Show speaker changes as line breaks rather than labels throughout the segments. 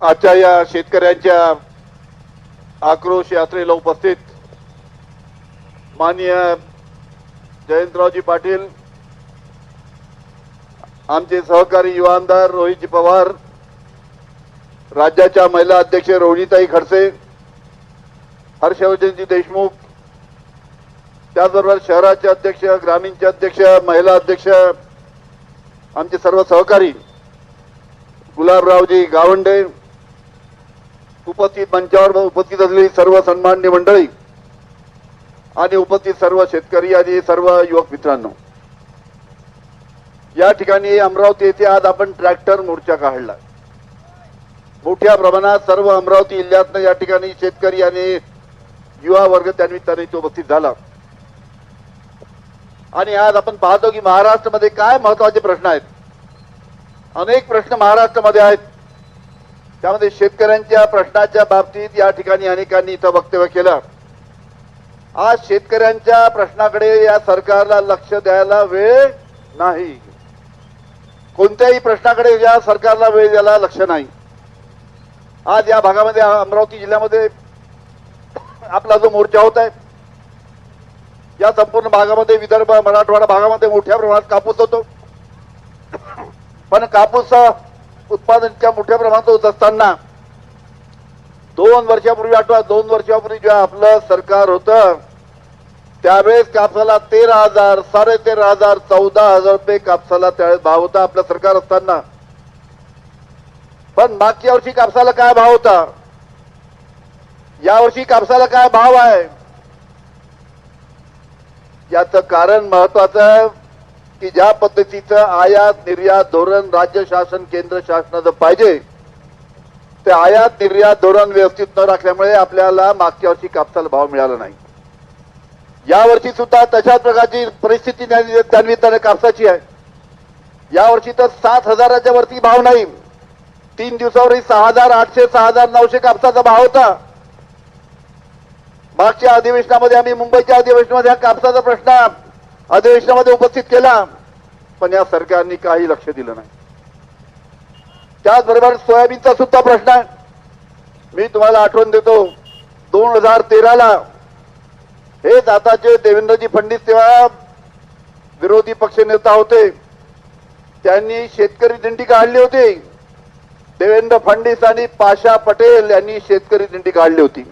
आजच्या या शेतकऱ्यांच्या आक्रोश यात्रेला उपस्थित माननीय जयंतरावजी पाटील आमचे सहकारी युवा आमदार रोहितजी पवार राज्याच्या महिला अध्यक्ष रोहिणीताई खडसे हर्षवर्धनजी देशमुख त्याचबरोबर शहराचे अध्यक्ष ग्रामीणचे अध्यक्ष महिला अध्यक्ष आमचे सर्व सहकारी गुलाबरावजी गावंडे उपस्थित मंचावर उपस्थित असलेली सर्व सन्मान्य मंडळी आणि उपस्थित सर्व शेतकरी आणि सर्व युवक मित्रांनो. या ठिकाणी अमरावती येथे आज आपण ट्रॅक्टर मोर्चा काढला. मोठ्या प्रमाणात सर्व अमरावती जिल्ह्यातनं या ठिकाणी शेतकरी आणि युवा वर्ग त्यानिमित्ताने इथे उपस्थित झाला. आणि आज आपण पाहतो की महाराष्ट्रामध्ये काय महत्त्वाचे प्रश्न आहेत. अनेक प्रश्न महाराष्ट्रामध्ये आहेत. त्यामध्ये शेतकऱ्यांच्या प्रश्नाच्या बाबतीत या ठिकाणी अनेकांनी इथं वक्तव्य केलं. आज शेतकऱ्यांच्या प्रश्नाकडे या सरकारला लक्ष द्यायला वेळ नाही. कोणत्याही प्रश्नाकडे या सरकारला वेळ द्यायला लक्ष नाही. आज या भागामध्ये अमरावती जिल्ह्यामध्ये आपला जो मोर्चा होत आहे या संपूर्ण भागामध्ये विदर्भ मराठवाडा भागामध्ये मोठ्या प्रमाणात कापूस होतो. पण कापूस उत्पादन इतक्या मोठ्या प्रमाणात होत असताना दोन वर्षापूर्वी आठवा दोन वर्षापूर्वी जेव्हा आपलं सरकार होतं त्यावेळेस कापसाला तेरा हजार साडे तेरा हजार चौदा हजार रुपये कापसाला त्यावेळेस भाव होता आपलं सरकार असताना. पण मागच्या वर्षी कापसाला काय भाव होता? यावर्षी कापसाला काय भाव आहे? याचं कारण महत्वाचं आहे. की ज्या पद्धतीचं आयात निर्यात धोरण राज्य शासन केंद्र शासनाचं पाहिजे ते आयात निर्यात धोरण व्यवस्थित न राखल्यामुळे आपल्याला मागच्या वर्षी कापसाला भाव मिळाला नाही. यावर्षी सुद्धा तशाच प्रकारची परिस्थिती त्यानिमित्ताने कापसाची आहे. यावर्षी तर सात हजाराच्या वरती भाव नाही. तीन दिवसावरही सहा हजार आठशे सहा हजार नऊशे कापसाचा भाव होता. मागच्या अधिवेशनामध्ये आम्ही मुंबईच्या अधिवेशनामध्ये हा कापसाचा प्रश्न अधिवेशनामध्ये उपस्थित केला पण या सरकारने काही लक्ष दिलं नाही. त्याचबरोबर सोयाबीनचा सुद्धा प्रश्न आहे. मी तुम्हाला आठवण देतो दोन हजार तेराला हेच आताचे देवेंद्रजी फडणवीस तेव्हा विरोधी पक्ष नेता होते त्यांनी शेतकरी दिंडी काढली होती. देवेंद्र फडणवीस आणि पाशा पटेल यांनी शेतकरी दिंडी काढली होती.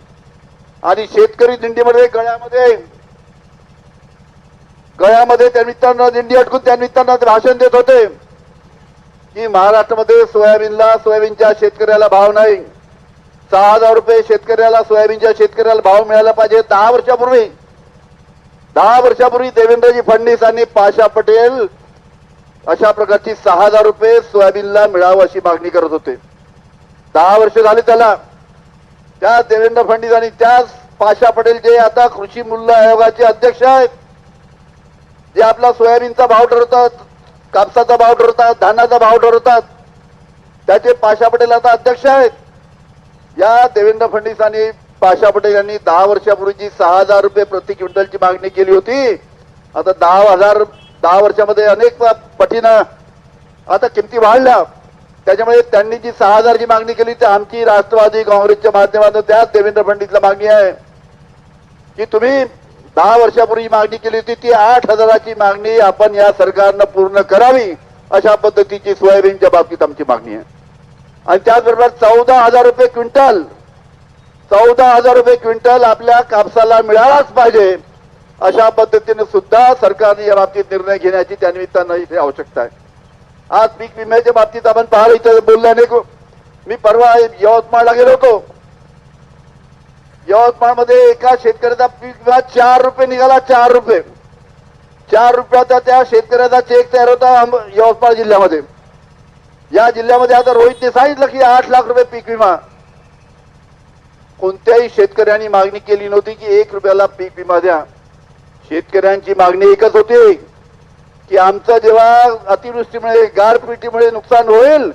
आणि शेतकरी दिंडीमध्ये गळ्यामध्ये गळ्यामध्ये त्या निमित्तानं दिंडी अटकून त्या निमित्तानं भाषण देत होते. की महाराष्ट्रामध्ये सोयाबीनला सोयाबीनच्या शेतकऱ्याला भाव नाही. सहा हजार रुपये शेतकऱ्याला सोयाबीनच्या शेतकऱ्याला भाव मिळाला पाहिजे दहा वर्षापूर्वी. दहा वर्षापूर्वी देवेंद्रजी फडणवीस आणि पाशा पटेल अशा प्रकारची सहा हजार रुपये सोयाबीनला मिळावं अशी मागणी करत होते. दहा वर्ष झाले त्याला. त्या देवेंद्र फडणवीस आणि त्याच पाशा पटेल जे आता कृषी मूल्य आयोगाचे अध्यक्ष आहेत जे आपला सोयाबीनचा भाव ठरवतात कापसाचा भाव ठरवतात धानाचा भाव ठरवतात त्याचे पाशा पटेल आता अध्यक्ष आहेत. या देवेंद्र फडणवीस आणि पाशा पटेल यांनी दहा वर्षापूर्वीची सहा हजार रुपये प्रति क्विंटलची मागणी केली होती. आता दहा हजार दहा वर्षामध्ये अनेक पटीनं आता किमती वाढल्या. त्याच्यामुळे त्यांनी जी सहा हजारची मागणी केली ती आमची राष्ट्रवादी काँग्रेसच्या माध्यमातून त्याच देवेंद्र फडणवीसला मागणी आहे. की तुम्ही दहा वर्षापूर्वी मागणी केली होती. ती आठ हजाराची मागणी आपण या सरकारनं पूर्ण करावी अशा पद्धतीची सोयाबीनच्या बाबतीत आमची मागणी आहे. आणि त्याचबरोबर चौदा हजार रुपये क्विंटल चौदा हजार रुपये क्विंटल आपल्या कापसाला मिळालाच पाहिजे अशा पद्धतीने सुद्धा सरकारने या बाबतीत निर्णय घेण्याची त्यानिमित्तानं इथे आवश्यकता आहे. आज पीक विम्याच्या बाबतीत आपण पाहिलं इथं बोलल्याने मी परवा यवतमाळला गेलो होतो. यवतमाळमध्ये एका शेतकऱ्याचा पीक विमा चार रुपये निघाला चार रुपये. चार रुपयाचा त्या शेतकऱ्याचा चेक तयार होता यवतमाळ जिल्ह्यामध्ये. या जिल्ह्यामध्ये आता रोहितने सांगितलं की आठ लाख रुपये पीक विमा. कोणत्याही शेतकऱ्यांनी मागणी केली नव्हती की एक रुपयाला पीक विमा द्या. शेतकऱ्यांची मागणी एकच होती की आमचं जेव्हा अतिवृष्टीमुळे गारपिटीमुळे नुकसान होईल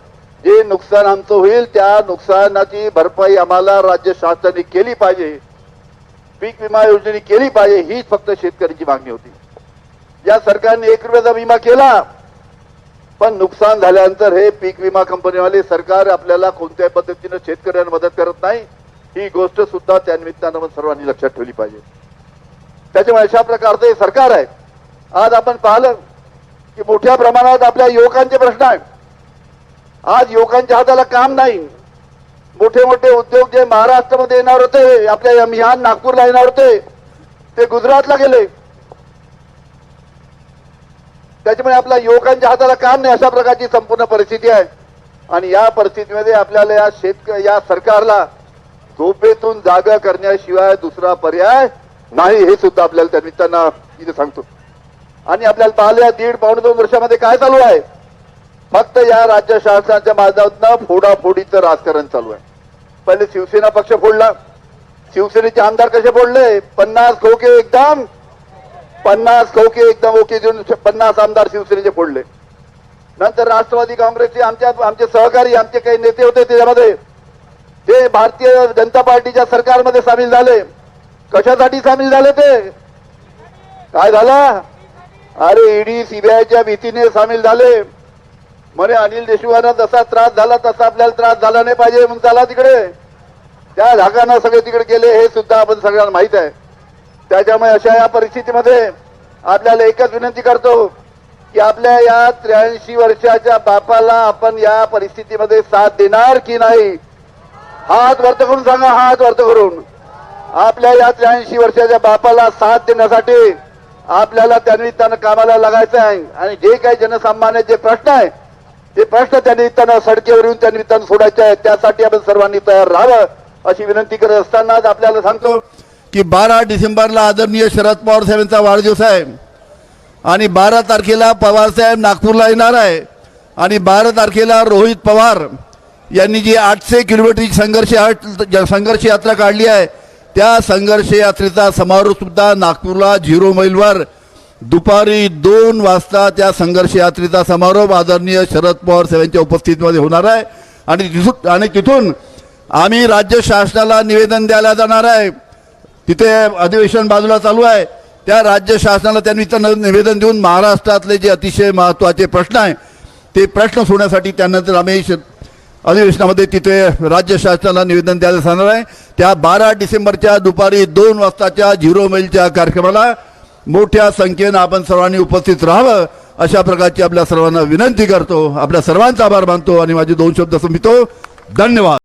जे नुकसान आमचं होईल त्या नुकसानाची भरपाई आम्हाला राज्य शासनाने केली पाहिजे. पीक विमा योजनेने केली पाहिजे हीच फक्त शेतकऱ्यांची मागणी होती. या सरकारने एक रुपयाचा विमा केला पण नुकसान झाल्यानंतर हे पीक विमा कंपनीवाले सरकार आपल्याला कोणत्याही पद्धतीनं शेतकऱ्यांना मदत करत नाही. ही गोष्ट सुद्धा त्या निमित्तानं सर्वांनी लक्षात ठेवली पाहिजे. त्याच्यामुळे अशा प्रकारचं हे सरकार आहे. आज आपण पाहिलं की मोठ्या प्रमाणात आपल्या युवकांचे प्रश्न आहेत. आज युवकांच्या हाताला काम नाही. मोठे मोठे उद्योग जे महाराष्ट्रामध्ये येणार होते आपल्या मिहान नागपूरला येणार होते ते गुजरातला गेले. त्याच्यामुळे आपल्या युवकांच्या हाताला काम नाही अशा प्रकारची संपूर्ण परिस्थिती आहे. आणि या परिस्थितीमध्ये आपल्याला या शेतक या सरकारला झोपेतून जागा करण्याशिवाय दुसरा पर्याय नाही हे सुद्धा आपल्याला त्या निमित्तानं इथे सांगतो. आणि आपल्याला पाहिलं दीड पावणे दोन वर्षामध्ये काय चालू आहे? फक्त या राज्य शासनाच्या माध्यमातून फोडाफोडीचं राजकारण चालू आहे. पहिले शिवसेना पक्ष फोडला. शिवसेनेचे आमदार कसे फोडले? पन्नास खोके एकदम. पन्नास खोके एकदम ओके देऊन पन्नास आमदार शिवसेनेचे फोडले. नंतर राष्ट्रवादी काँग्रेसचे आमच्या आमचे सहकारी आमचे काही नेते होते त्याच्यामध्ये. ते भारतीय जनता पार्टीच्या सरकारमध्ये सामील झाले. कशासाठी सामील झाले ते? काय झालं? अरे ईडी सीबीआयच्या भीतीने सामील झाले. मरे अनिल देशमुखांना जसा त्रास झाला तसा आपल्याला त्रास झाला नाही पाहिजे म्हणून चला तिकडे. त्या धाकानं सगळे तिकडे गेले हे सुद्धा आपण सगळ्यांना माहीत आहे. त्याच्यामुळे अशा या परिस्थितीमध्ये आपल्याला एकच विनंती करतो की आपल्या या त्र्याऐंशी वर्षाच्या बापाला आपण या परिस्थितीमध्ये साथ देणार की नाही हात वर्त करून सांगा हात वर्त करून. आपल्या या त्र्याऐंशी वर्षाच्या बापाला साथ देण्यासाठी आपल्याला त्यानिमित्तानं कामाला लागायचं आहे. आणि जे काही जनसामान्याचे प्रश्न आहे ते प्रश्न त्या निमित्तानं सडकेवर येऊन त्या निमित्तानं सोडायचे आहेत त्यासाठी आपण सर्वांनी तयार राहावं अशी विनंती करत असतानाच आपल्याला सांगतो
की बारा डिसेंबरला आदरणीय शरद पवार साहेबांचा वाढदिवस आहे. आणि बारा तारखेला पवारसाहेब नागपूरला येणार आहे. आणि बारा तारखेला रोहित पवार यांनी जी आठशे किलोमीटरची संघर्ष संघर्ष यात्रा काढली आहे त्या संघर्ष यात्रेचा समारोप सुद्धा नागपूरला झिरो मैलवर दुपारी दोन वाजता त्या संघर्ष यात्रेचा समारोप आदरणीय शरद पवार साहेबांच्या उपस्थितीमध्ये होणार आहे. आणि तिथून आणि तिथून आम्ही राज्य शासनाला निवेदन द्यायला जाणार आहे. तिथे अधिवेशन बाजूला चालू आहे. त्या राज्य शासनाला त्यांनी त्यानिमित्तानं निवेदन देऊन महाराष्ट्रातले जे अतिशय महत्त्वाचे प्रश्न आहे ते प्रश्न सोडण्यासाठी त्यानंतर आम्ही श- अधिवेशनामध्ये तिथे राज्य शासनाला निवेदन द्यायला जाणार आहे. त्या बारा डिसेंबरच्या दुपारी दोन वाजताच्या झिरो मैलच्या कार्यक्रमाला मोठ्या संख्येनं आपण सर्वांनी उपस्थित राहावं अशा प्रकारची आपल्या सर्वांना विनंती करतो. आपल्या सर्वांचा आभार मानतो आणि माझे दोन शब्द संपितो धन्यवाद.